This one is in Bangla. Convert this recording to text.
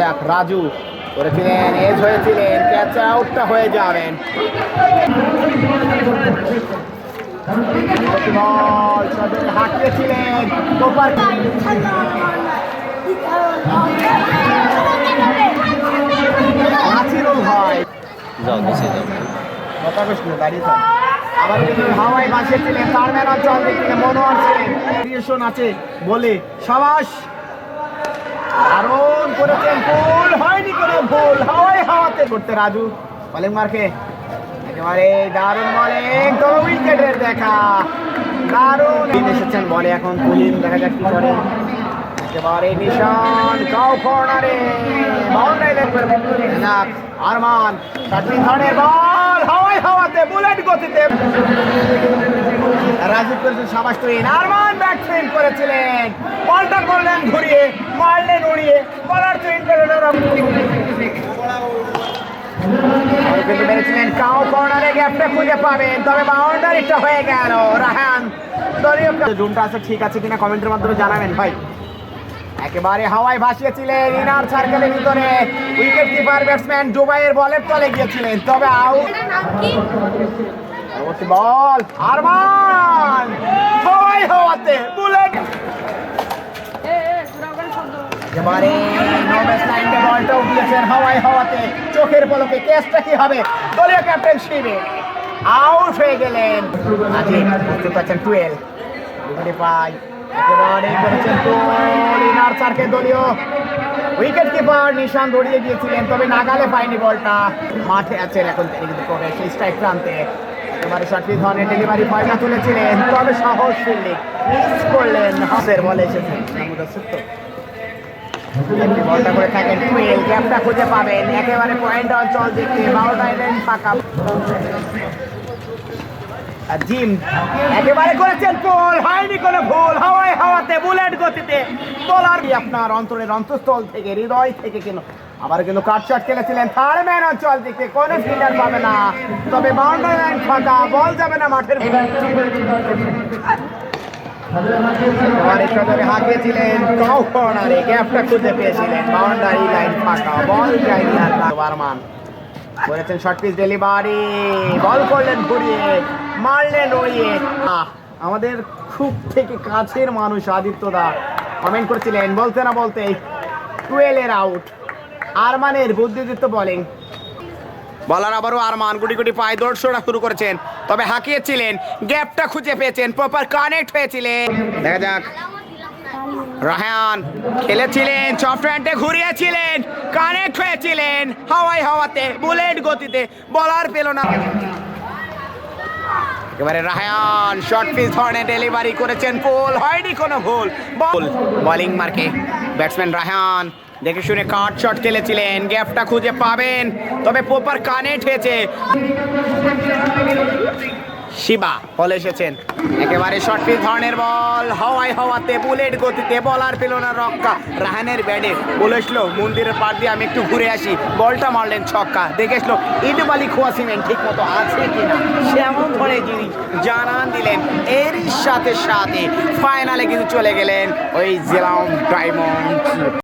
দেখ রাজু করেছিলেন এজ হয়েছিলেন ক্যাচ আউটটা হয়ে যাবেন। বল সজনে হাঁকিয়েছিলেন কোপার নাসিরুল ভাই। যাও নিচে যাও। কথা কইস না, দাঁড়িয়ে থাক। আবার কিন্তু হাওয়ায় ভাসিয়েছিলেন তার ম্যান অঞ্চল থেকে মনোহর ছিলেন। ক্রিয়েশন আছে বলে সাবাস। দারুণ করেছেন ভুল হয়নি কোনো ভুল। হাওয়ায় হাওয়াতে করতে রাজু। বলিং মার্কে। একেবারে দারুণ বলিং। তো উইকেটের দেখা। দারুণ। এসেছেন বলে এখন তুলিন দেখা যাক কি করে। একেবারে নিশান কাউ কর্নারে। বাউন্ডারি দেখবে না আরমান চারটি ধরনের বল। হাওয়ায় হাওয়াতে, বুলেট গতিতে। রাজীব করেছেন সাবাস তুইন আরমান ব্যাট সুইং করেছিলেন। বলটা করলেন ঘুরিয়ে, মারলেন উড়িয়ে। বলার সুইং করলেন। কিন্তু মেরেছিলেন কাউ কর্নারে গ্যাপটা খুঁজে পাবেন। তবে বাউন্ডারিটা হয়ে গেল। রাহান, দলীয় জুনটা আছে, ঠিক আছে কিনা কমেন্টের মাধ্যমে জানাবেন, ভাই। একেবারে হাওয়ায় ভাসিয়েছিলেন ইনার সার্কেলের ভিতরে। উইকেট কিপার ব্যাটসম্যান ডুবাইয়ের বলের তলে গিয়েছিলেন। তবে আউট বল আরমান! হাওয়ায় হাওয়াতে বুলেট! উঠিয়েছেন হাওয়ায় হাওয়াতে। চোখের পলকে কেসটা কি হবে? দলীয় ক্যাপ্টেন শিবে আউট হয়ে গেলেন। আজি বুঝতে পারছেন টুয়েলভ পাই একেবারে করেছেন দলীয়। উইকেট কিপার নিশান দড়িয়ে গিয়েছিলেন, তবে নাগালে পায়নি বলটা। মাঠে আছেন এখন তিনি কিন্তু করে স্ট্রাইক প্রান্তে একেবারে সঠিক ধরনের ডেলিভারি পয়সা তুলেছিলেন, তবে সহজ ফিল্ডিং মিস করলেন। হাসের বলে এসেছেন খুঁজে পাবেন। একেবারে পয়েন্ট অঞ্চল দেখতে। ফাঁকা আর জিম। একেবারে করেছেন পোল হয়নি কোনো ভুল হাওয়ায় হাওয়াতে বুলেট গতিতে বলার আপনার অন্তরের অন্তঃস্থল থেকে, হৃদয় থেকে কিন্তু আবার কিন্তু কাটশট খেলেছিলেন থার্ড ম্যান অঞ্চল থেকে কোনো ফিল্ডার পাবে না। তবে বাউন্ডারি লাইন ফাঁকা বল যাবে না মাঠের হাঁকিয়েছিলেন কর্নারে গ্যাপটা খুঁজে পেয়েছিলেন। বাউন্ডারি লাইন ফাঁকা, বল যায়নি আর বারমান করেছেন শর্ট পিচ ডেলিভারি বল করলেন ঘুরিয়ে। আহ, আমাদের খুব থেকে কাছের মানুষ আদিত্য দা। কমেন্ট করছিলেন বলতে না বলতে টুয়েলের আউট আরমানের বুদ্ধিদীপ্ত বোলিং বলার আবারও আরমান গুটি গুটি পায়ে ছোড়া শুরু করেছেন। তবে হাঁকিয়েছিলেন গ্যাপটা খুঁজে পেয়েছেন প্রপার কানেক্ট হয়েছিলেন। দেখা যাক। রাহান খেলেছিলেন সফটওয়্যারটে ঘুরিয়েছিলেন কানেক্ট হয়েছিলেন। হাওয়ায় হাওয়াতে বুলেট গতিতে বলার পেল না। এবারে রায়ান শর্ট পিস ধরনে ডেলিভারি করেছেন পোল হয়নি কোনো ভুল। বল বোলিং মার্কে ব্যাটসম্যান রাহান দেখে শুনে কাট শট খেলেছিলেন। গ্যাপটা খুঁজে পাবেন। তবে প্রপার কানেক্ট হয়েছে শিবা, বলে এসেছেন। একেবারে শর্ট পিচ ধরনের বল হাওয়ায় হাওয়াতে বুলেট গতিতে বলার পেল না রক্ষা। রাহানের ব্যাটে বলেছিল মন্দিরের পার দিয়ে আমি একটু ঘুরে আসি। বলটা মারলেন ছক্কা, দেখে দেখেছিল ইটবালি খোয়া সিমেন্ট ঠিক মতো আছে কিনা? সেমন ধরে জিনিস জানান দিলেন এরই সাথে সাথে ফাইনালে কিন্তু চলে গেলেন ওই জেলাম ডায়মন্ড